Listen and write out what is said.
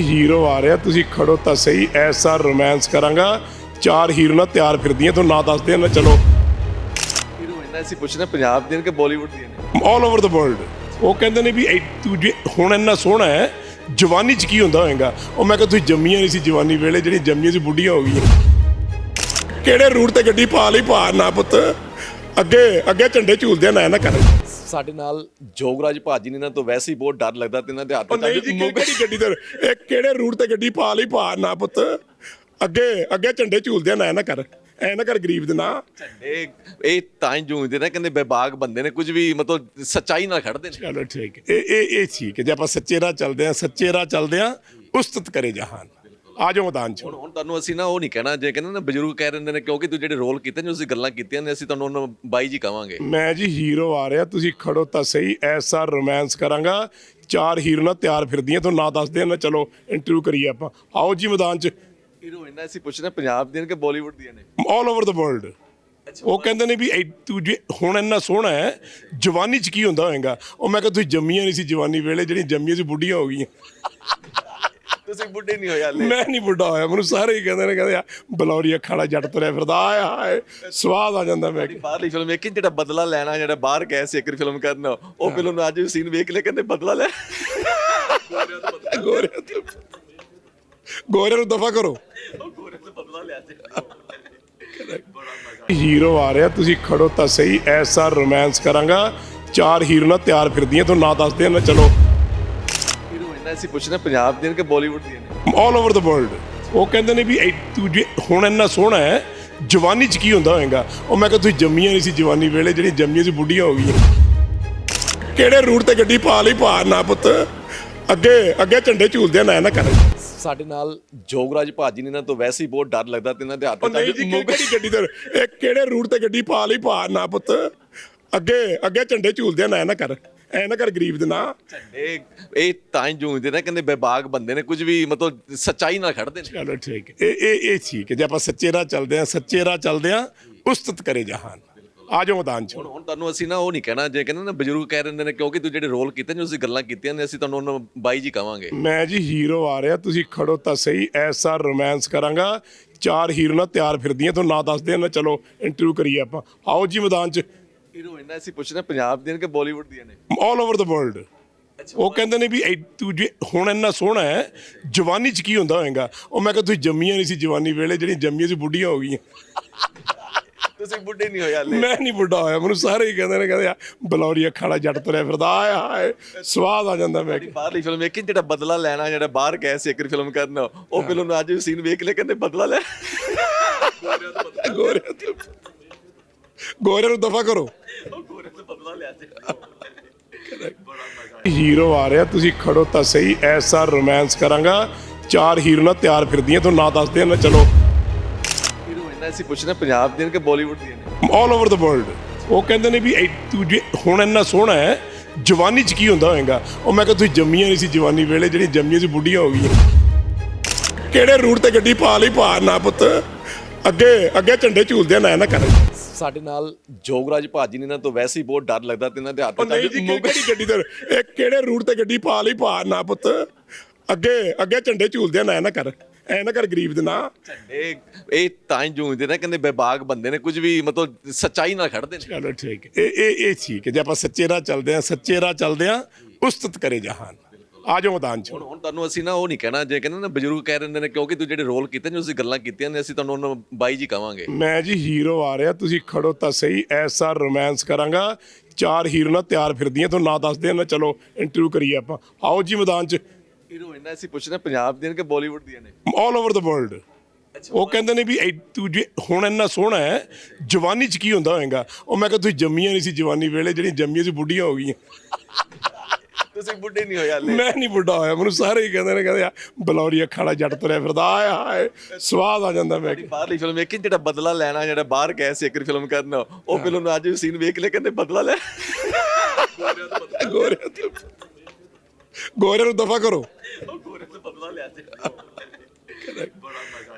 Hero ਆ ਰਿਹਾ ਤੁਸੀਂ ਖੜੋ ਤਾਂ ਸਹੀ ਐਸਾ ਰੋਮਾਂਸ ਕਰਾਂਗਾ। ਚਾਰ ਹੀਰੋ ਨਾਲ ਤਿਆਰ ਫਿਰਦੀਆਂ ਤੋਂ ਨਾ ਦੱਸਦੇ ਨਾ ਚਲੋ। ਹੀਰੋਇਨਾਂ ਅਸੀਂ ਪੁੱਛਣਾ ਪੰਜਾਬ ਦੀਆਂ ਕਿ ਬਾਲੀਵੁੱਡ ਦੀਆਂ ਨੇ? ਆਲ ਓਵਰ ਦ ਵਰਲਡ ਉਹ ਕਹਿੰਦੇ ਨੇ ਵੀ ਤੂੰ ਜੇ ਹੁਣ ਇੰਨਾ ਸੋਹਣਾ ਹੈ ਜਵਾਨੀ ਚ ਕੀ ਹੁੰਦਾ ਹੋਏਗਾ? ਉਹ ਮੈਂ ਕਿਹਾ ਤੁਸੀਂ ਜੰਮੀਆਂ ਨਹੀਂ ਸੀ ਜਵਾਨੀ ਵੇਲੇ ਜਿਹੜੀ ਜੰਮੀਆਂ ਸੀ ਬੁੱਢੀਆਂ ਹੋ ਗਈਆਂ। ਕਿਹੜੇ ਰੂਟ ਤੇ ਗੱਡੀ ਪਾ ਲਈ ਪਾ ਨਾ ਪੁੱਤ। ਅੱਗੇ ਅੱਗੇ ਝੰਡੇ ਝੂਲਦੇ ਆ ਨਾ ਨਾ ਕਰ। ਸਾਡੇ ਨਾਲ ਜੋਗਰਾਜ ਭਾਜੀ ਨੇ ਇਹਨਾਂ ਤੋਂ ਵੈਸੇ ਹੀ ਬਹੁਤ ਡਰ ਲੱਗਦਾ ਤੇ ਇਹਨਾਂ ਦੇ ਹੱਥ ਉਹ ਨਹੀਂ ਜੀ ਕਿਹੜੀ ਗੱਡੀ ਤੇ? ਇਹ ਕਿਹੜੇ ਰੂਟ ਤੇ ਗੱਡੀ ਪਾ ਲਈ? ਪਾ ਨਾ ਪੁੱਤ। ਅੱਗੇ ਅੱਗੇ ਝੰਡੇ ਝੂਲਦੇ ਨਾ ਨਾ ਕਰ। ਐ ਨਾ ਕਰ ਗਰੀਬ ਦੇ ਨਾ। ਇਹ ਇਹ ਤਾਂ ਹੀ ਜੂਝਦੇ ਨੇ ਕਹਿੰਦੇ ਬੇਬਾਗ ਬੰਦੇ ਨੇ ਕੁਝ ਵੀ ਮਤਲਬ ਸੱਚਾਈ ਨਾਲ ਖੜਦੇ ਨੇ। ਚਲੋ ਠੀਕ ਹੈ। ਇਹ ਇਹ ਇਹ ਠੀਕ ਹੈ। ਜੇ ਆਪਾਂ ਸੱਚੇ ਰਾਹ ਚੱਲਦੇ ਆ ਸੱਚੇ ਰਾਹ ਚੱਲਦੇ ਆ ਉਸਤਤ ਕਰੇ ਜਹਾਨ। ਆ ਜਾਓ ਮੈਦਾਨ ਚ। ਹੁਣ ਹੁਣ ਤੁਹਾਨੂੰ ਅਸੀਂ ਨਾ ਉਹ ਨਹੀਂ ਕਹਿਣਾ ਜੇ ਕਹਿੰਦੇ ਨਾ ਬਜ਼ੁਰਗ ਕਹਿ ਰਹਿੰਦੇ ਨੇ ਕਿਉਂਕਿ ਤੂੰ ਜਿਹੜੇ ਰੋਲ ਕੀਤੇ ਨੇ ਤੁਸੀਂ ਗੱਲਾਂ ਕੀਤੀਆਂ ਨੇ ਅਸੀਂ ਤੁਹਾਨੂੰ ਉਹਨਾਂ ਬਾਈ ਜੀ ਕਵਾਂਗੇ ਮੈਂ ਜੀ ਹੀਰੋ ਆ ਰਿਹਾ ਤੁਸੀਂ ਖੜੋ ਤਾਂ ਸਹੀ ਐਸਾ ਰੋਮਾਂਸ ਕਰਾਂਗਾ। ਚਾਰ ਹੀਰੋ ਨਾਲ ਤਿਆਰ ਫਿਰਦੀਆਂ ਤੋਂ ਨਾ ਦੱਸਦੇ ਨਾ ਚਲੋ ਇੰਟਰਵਿਊ ਕਰੀਏ ਆਪਾਂ। ਆਓ ਜੀ ਮੈਦਾਨ ਚ। ਹੀਰੋਇਨਾਂ ਅਸੀਂ ਪੁੱਛਣਾ ਪੰਜਾਬ ਦੀਆਂ ਕਿ ਬਾਲੀਵੁੱਡ ਦੀਆਂ ਨੇ? ਆਲ ਓਵਰ ਦ ਵਰਲਡ ਉਹ ਕਹਿੰਦੇ ਨੇ ਵੀ ਇਹ ਤੂੰ ਜੇ ਹੁਣ ਇੰਨਾ ਸੋਹਣਾ ਹੈ ਜਵਾਨੀ ਚ ਕੀ ਹੁੰਦਾ ਹੋਏਗਾ? ਉਹ ਮੈਂ ਕਿਹਾ ਤੁਸੀਂ ਜੰਮੀਆਂ ਨਹੀਂ ਸੀ ਜਵਾਨੀ ਵੇਲੇ ਜਿਹੜੀਆਂ ਜੰਮੀਆਂ ਸੀ ਬੁੱਢੀਆਂ ਹੋ ਗਈਆਂ। ਤੁਸੀਂ ਬੁੱਢੇ ਨਹੀਂ ਹੋਏ ਹਾਲੇ। ਮੈਂ ਨਹੀਂ ਬੁੱਢਾ ਹੋਇਆ ਮੈਨੂੰ ਸਾਰੇ ਹੀ ਕਹਿੰਦੇ ਨੇ ਕਹਿੰਦੇ ਆ ਬਲੌਰੀ ਅੱਖਾਂ ਵਾਲਾ ਜੱਟ ਤੁਰਿਆ ਫਿਰਦਾ ਆਏ ਹਾਏ ਸਵਾਦ ਆ ਜਾਂਦਾ ਮੈਂ ਬਾਹਰਲੀ ਫਿਲਮ ਵੇਖੀ ਜਿਹੜਾ ਬਦਲਾ ਲੈਣਾ ਜਿਹੜਾ ਬਾਹਰ ਗਏ ਸੀ ਇੱਕ ਫਿਲਮ ਕਰਨ ਉਹ ਫਿਲਮ ਨੂੰ ਅੱਜ ਵੀ ਸੀਨ ਵੇਖ ਲੈ ਕਹਿੰਦੇ ਬਦਲਾ ਲੈ। ਗੋਰੇ ਤੋਂ ਗੋਰੇ ਨੂੰ ਦਫਾ ਕਰੋ। ਗੋਰੇ ਤੋਂ ਬਦਲਾ ਲਿਆ ਸੀ। ਹੀਰੋ ਆ ਰਿਹਾ ਤੁਸੀਂ ਖੜੋ ਤਾਂ ਸਹੀ ਐਸਾ ਰੋਮਾਂਸ ਕਰਾਂਗਾ ਚਾਰ ਹੀਰੋ ਨਾਲ ਤਿਆਰ ਫਿਰਦੀਆਂ ਤੋਂ ਨਾ ਦੱਸਦੇ ਨਾ ਚਲੋ। ਅਸੀਂ ਪੁੱਛਣਾ ਪੰਜਾਬ ਦੀਆਂ ਕਿ ਬਾਲੀਵੁੱਡ ਦੀਆਂ ਨੇ ਆਲ ਓਵਰ ਦ ਵਰਲਡ ਉਹ ਕਹਿੰਦੇ ਨੇ ਵੀ ਇਹ ਤੂੰ ਜੇ ਹੁਣ ਇੰਨਾ ਸੋਹਣਾ ਹੈ ਜਵਾਨੀ ਚ ਕੀ ਹੁੰਦਾ ਹੋਏਗਾ? ਉਹ ਮੈਂ ਕਿਹਾ ਤੁਸੀਂ ਜੰਮੀਆਂ ਨਹੀਂ ਸੀ ਜਵਾਨੀ ਵੇਲੇ ਜਿਹੜੀਆਂ ਜੰਮੀਆਂ ਸੀ ਬੁੱਢੀਆਂ ਹੋ ਗਈਆਂ। ਕਿਹੜੇ ਰੂਟ ਤੇ ਗੱਡੀ ਪਾ ਲਈ ਪਾ ਨਾ ਪੁੱਤ। ਅੱਗੇ ਅੱਗੇ ਝੰਡੇ ਝੂਲਦੇ ਨਾ ਨਾ ਕਰ ਸਾਡੇ ਨਾਲ ਜੋਗਰਾਜ ਭਾਜੀ ਨੇ ਇਹਨਾਂ ਤੋਂ ਵੈਸੇ ਹੀ ਬਹੁਤ ਡਰ ਲੱਗਦਾ ਤੇ ਇਹਨਾਂ ਦੇ ਹੱਥ ਜੀ ਕਿਹੜੀ ਗੱਡੀ ਤੇ? ਇਹ ਕਿਹੜੇ ਰੂਟ ਤੇ ਗੱਡੀ ਪਾ ਲਈ ਪਾ ਨਾ ਪੁੱਤ। ਅੱਗੇ ਅੱਗੇ ਝੰਡੇ ਝੂਲਦੇ ਨਾ ਨਾ ਕਰ ਐ ਨਾ ਕਰ ਗਰੀਬ ਦੇ ਨਾ। ਇਹ ਇਹ ਤਾਂ ਹੀ ਜੂਝਦੇ ਨੇ ਕਹਿੰਦੇ ਬੇਬਾਗ ਬੰਦੇ ਨੇ ਕੁਝ ਵੀ ਮਤਲਬ ਸੱਚਾਈ ਨਾਲ ਖੜਦੇ ਨੇ। ਚਲੋ ਠੀਕ ਹੈ। ਇਹ ਇਹ ਇਹ ਠੀਕ ਹੈ। ਜੇ ਆਪਾਂ ਸੱਚੇ ਰਾਹ ਚੱਲਦੇ ਆ ਸੱਚੇ ਰਾਹ ਚੱਲਦੇ ਆ ਉਸਤਤ ਕਰੇ ਜਹਾਨ। ਆ ਜਾਓ ਮੈਦਾਨ ਚ। ਹੁਣ ਹੁਣ ਤੁਹਾਨੂੰ ਅਸੀਂ ਨਾ ਉਹ ਨਹੀਂ ਕਹਿਣਾ ਜੇ ਕਹਿੰਦੇ ਨਾ ਬਜ਼ੁਰਗ ਕਹਿ ਰਹਿੰਦੇ ਨੇ ਕਿਉਂਕਿ ਤੂੰ ਜਿਹੜੇ ਰੋਲ ਕੀਤੇ ਨੇ ਤੁਸੀਂ ਗੱਲਾਂ ਕੀਤੀਆਂ ਨੇ ਅਸੀਂ ਤੁਹਾਨੂੰ ਉਹਨਾਂ ਬਾਈ ਜੀ ਕਵਾਂਗੇ ਮੈਂ ਜੀ ਹੀਰੋ ਆ ਰਿਹਾ ਤੁਸੀਂ ਖੜੋ ਤਾਂ ਸਹੀ ਐਸਾ ਰੋਮਾਂਸ ਕਰਾਂਗਾ ਚਾਰ ਹੀਰੋ ਨਾਲ ਤਿਆਰ ਫਿਰਦੀਆਂ ਤੋਂ ਨਾ ਦੱਸਦੇ ਨਾ ਚਲੋ ਇੰਟਰਵਿਊ ਕਰੀਏ ਆਪਾਂ। ਆਓ ਜੀ ਮੈਦਾਨ ਚ। ਹੀਰੋਇਨਾਂ ਅਸੀਂ ਪੁੱਛਣਾ ਪੰਜਾਬ ਦੀਆਂ ਕਿ ਬਾਲੀਵੁੱਡ ਦੀਆਂ ਨੇ? ਆਲ ਓਵਰ ਦ ਵਰਲਡ ਉਹ ਕਹਿੰਦੇ ਨੇ ਵੀ ਇਹ ਤੂੰ ਜੇ ਹੁਣ ਇੰਨਾ ਸੋਹਣਾ ਹੈ ਜਵਾਨੀ ਚ ਕੀ ਹੁੰਦਾ ਹੋਏਗਾ? ਉਹ ਮੈਂ ਕਿਹਾ ਤੁਸੀਂ ਜੰਮੀਆਂ ਨਹੀਂ ਸੀ ਜਵਾਨੀ ਵੇਲੇ ਜਿਹੜੀਆਂ ਜੰਮੀਆਂ ਸੀ ਬੁੱਢੀਆਂ ਹੋ ਗਈਆਂ। ਤੁਸੀਂ ਬੁੱਢੇ ਨਹੀਂ ਹੋਏ ਹਾਲੇ। ਮੈਂ ਨਹੀਂ ਬੁੱਢਾ ਹੋਇਆ ਮੈਨੂੰ ਸਾਰੇ ਹੀ ਕਹਿੰਦੇ ਨੇ ਕਹਿੰਦੇ ਆ ਬਲੌਰੀ ਅੱਖਾਂ ਵਾਲਾ ਜੱਟ ਤੁਰਿਆ ਫਿਰਦਾ ਆਏ ਹਾਏ ਸਵਾਦ ਆ ਜਾਂਦਾ ਮੈਂ ਬਾਹਰਲੀ ਫਿਲਮ ਵੇਖੀ ਜਿਹੜਾ ਬਦਲਾ ਲੈਣਾ ਜਿਹੜਾ ਬਾਹਰ ਗਏ ਸੀ ਇੱਕ ਫਿਲਮ ਕਰਨ ਉਹ ਫਿਲਮ ਨੂੰ ਅੱਜ ਵੀ ਸੀਨ ਵੇਖ ਲੈ ਕਹਿੰਦੇ ਬਦਲਾ ਲੈ। ਗੋਰੇ ਤੋਂ ਗੋਰੇ ਨੂੰ ਦਫਾ ਕਰੋ। ਬਦਲਾ ਲਿਆ ਸੀ। ਹੀਰੋ ਆ ਰਿਹਾ ਤੁਸੀਂ ਖੜੋ ਤਾਂ ਸਹੀ ਐਸਾ ਰੋਮਾਂਸ ਕਰਾਂਗਾ। ਚਾਰ ਹੀਰੋ ਨਾਲ ਤਿਆਰ ਫਿਰਦੀਆਂ ਤੋਂ ਨਾ ਦੱਸਦੇ ਨਾ ਚਲੋ। ਹੀਰੋਇਨਾਂ ਅਸੀਂ ਪੁੱਛਣਾ ਪੰਜਾਬ ਦੀਆਂ ਕਿ ਬਾਲੀਵੁੱਡ ਦੀਆਂ ਨੇ? ਆਲ ਓਵਰ ਦ ਵਰਲਡ ਉਹ ਕਹਿੰਦੇ ਨੇ ਵੀ ਇਹ ਤੂੰ ਜੇ ਹੁਣ ਇੰਨਾ ਸੋਹਣਾ ਹੈ ਜਵਾਨੀ ਚ ਕੀ ਹੁੰਦਾ ਹੋਏਗਾ? ਉਹ ਮੈਂ ਕਿਹਾ ਤੁਸੀਂ ਜੰਮੀਆਂ ਨਹੀਂ ਸੀ ਜਵਾਨੀ ਵੇਲੇ ਜਿਹੜੀਆਂ ਜੰਮੀਆਂ ਸੀ ਬੁੱਢੀਆਂ ਹੋ ਗਈਆਂ। ਕਿਹੜੇ ਰੂਟ ਤੇ ਗੱਡੀ ਪਾ ਲਈ ਪਾ ਨਾ ਪੁੱਤ। ਅੱਗੇ ਅੱਗੇ ਝੰਡੇ ਝੂਲਦੇ ਨਾ ਨਾ ਕਰ। ਸਾਡੇ ਨਾਲ ਜੋਗਰਾਜ ਭਾਜੀ ਨੇ ਇਹਨਾਂ ਤੋਂ ਵੈਸੇ ਹੀ ਬਹੁਤ ਡਰ ਲੱਗਦਾ ਤੇ ਇਹਨਾਂ ਦੇ ਹੱਥ ਨਹੀਂ ਜੀ ਕਿਹੜੀ ਗੱਡੀ ਤੇ? ਇਹ ਕਿਹੜੇ ਰੂਟ ਤੇ ਗੱਡੀ ਪਾ ਲਈ ਪਾ ਨਾ ਪੁੱਤ? ਅੱਗੇ ਅੱਗੇ ਝੰਡੇ ਝੂਲਦੇ ਨਾ ਨਾ ਕਰ। ਐ ਨਾ ਕਰ ਗਰੀਬ ਦੇ ਨਾ। ਇਹ ਇਹ ਤਾਂ ਹੀ ਜੂਝਦੇ ਨੇ ਕਹਿੰਦੇ ਬੇਬਾਗ ਬੰਦੇ ਨੇ ਕੁਝ ਵੀ ਮਤਲਬ ਸੱਚਾਈ ਨਾਲ ਖੜਦੇ ਨੇ। ਚਲੋ ਠੀਕ। ਇਹ ਇਹ ਇਹ ਠੀਕ ਹੈ। ਜੇ ਆਪਾਂ ਸੱਚੇ ਰਾਹ ਚੱਲਦੇ ਆ ਸੱਚੇ ਰਾਹ ਚੱਲਦੇ ਆ ਉਸਤਤ ਕਰੇ ਜਹਾਨ। ਆ ਜਾਓ ਮੈਦਾਨ ਚ। ਹੁਣ ਹੁਣ ਤੁਹਾਨੂੰ ਅਸੀਂ ਨਾ ਉਹ ਨਹੀਂ ਕਹਿਣਾ ਜੇ ਕਹਿੰਦੇ ਨਾ ਬਜ਼ੁਰਗ ਕਹਿ ਰਹਿੰਦੇ ਨੇ ਕਿਉਂਕਿ ਤੂੰ ਜਿਹੜੇ ਰੋਲ ਕੀਤੇ ਨੇ ਤੁਸੀਂ ਗੱਲਾਂ ਕੀਤੀਆਂ ਨੇ ਅਸੀਂ ਤੁਹਾਨੂੰ ਉਹਨਾਂ ਬਾਈ ਜੀ ਕਵਾਂਗੇ ਮੈਂ ਜੀ ਹੀਰੋ ਆ ਰਿਹਾ ਤੁਸੀਂ ਖੜੋ ਤਾਂ ਸਹੀ ਐਸਾ ਰੋਮਾਂਸ ਕਰਾਂਗਾ ਚਾਰ ਹੀਰੋ ਨਾਲ ਤਿਆਰ ਫਿਰਦੀਆਂ ਤੋਂ ਨਾ ਦੱਸਦੇ ਨਾ ਚਲੋ ਇੰਟਰਵਿਊ ਕਰੀਏ ਆਪਾਂ। ਆਓ ਜੀ ਮੈਦਾਨ ਚ। ਹੀਰੋਇਨਾਂ ਅਸੀਂ ਪੁੱਛਣਾ ਪੰਜਾਬ ਦੀਆਂ ਕਿ ਬਾਲੀਵੁੱਡ ਦੀਆਂ ਨੇ? ਆਲ ਓਵਰ ਦ ਵਰਲਡ ਉਹ ਕਹਿੰਦੇ ਨੇ ਵੀ ਇਹ ਤੂੰ ਜੇ ਹੁਣ ਇੰਨਾ ਸੋਹਣਾ ਹੈ ਜਵਾਨੀ ਚ ਕੀ ਹੁੰਦਾ ਹੋਏਗਾ? ਉਹ ਮੈਂ ਕਿਹਾ ਤੁਸੀਂ ਜੰਮੀਆਂ ਨਹੀਂ ਸੀ ਜਵਾਨੀ ਵੇਲੇ ਜਿਹੜੀਆਂ ਜੰਮੀਆਂ ਸੀ ਬੁੱਢੀਆਂ ਹੋ ਗਈਆਂ। ਤੁਸੀਂ ਬੁੱਢੇ ਨਹੀਂ ਹੋਏ ਹਾਲੇ। ਮੈਂ ਨਹੀਂ ਬੁੱਢਾ ਹੋਇਆ ਮੈਨੂੰ ਸਾਰੇ ਹੀ ਕਹਿੰਦੇ ਨੇ ਕਹਿੰਦੇ ਆ ਬਲੌਰੀ ਅੱਖਾਂ ਵਾਲਾ ਜੱਟ ਤੁਰਿਆ ਫਿਰਦਾ ਆਏ ਹਾਏ ਸਵਾਦ ਆ ਜਾਂਦਾ ਮੈਂ। ਬਾਹਰਲੀ ਫਿਲਮ ਵੇਖੀ ਜਿਹੜਾ ਬਦਲਾ ਲੈਣਾ ਜਿਹੜਾ ਬਾਹਰ ਗਏ ਸੀ ਇੱਕ ਫਿਲਮ ਕਰਨ ਉਹ ਫਿਲਮ ਨੂੰ ਅੱਜ ਵੀ ਸੀਨ ਵੇਖ ਲੈ ਕਹਿੰਦੇ ਬਦਲਾ ਲੈ। ਗੋਰੇ ਤੋਂ ਗੋਰੇ ਨੂੰ ਦਫਾ ਕਰੋ। ਗੋਰੇ ਤੋਂ ਬਦਲਾ ਲਿਆ ਸੀ।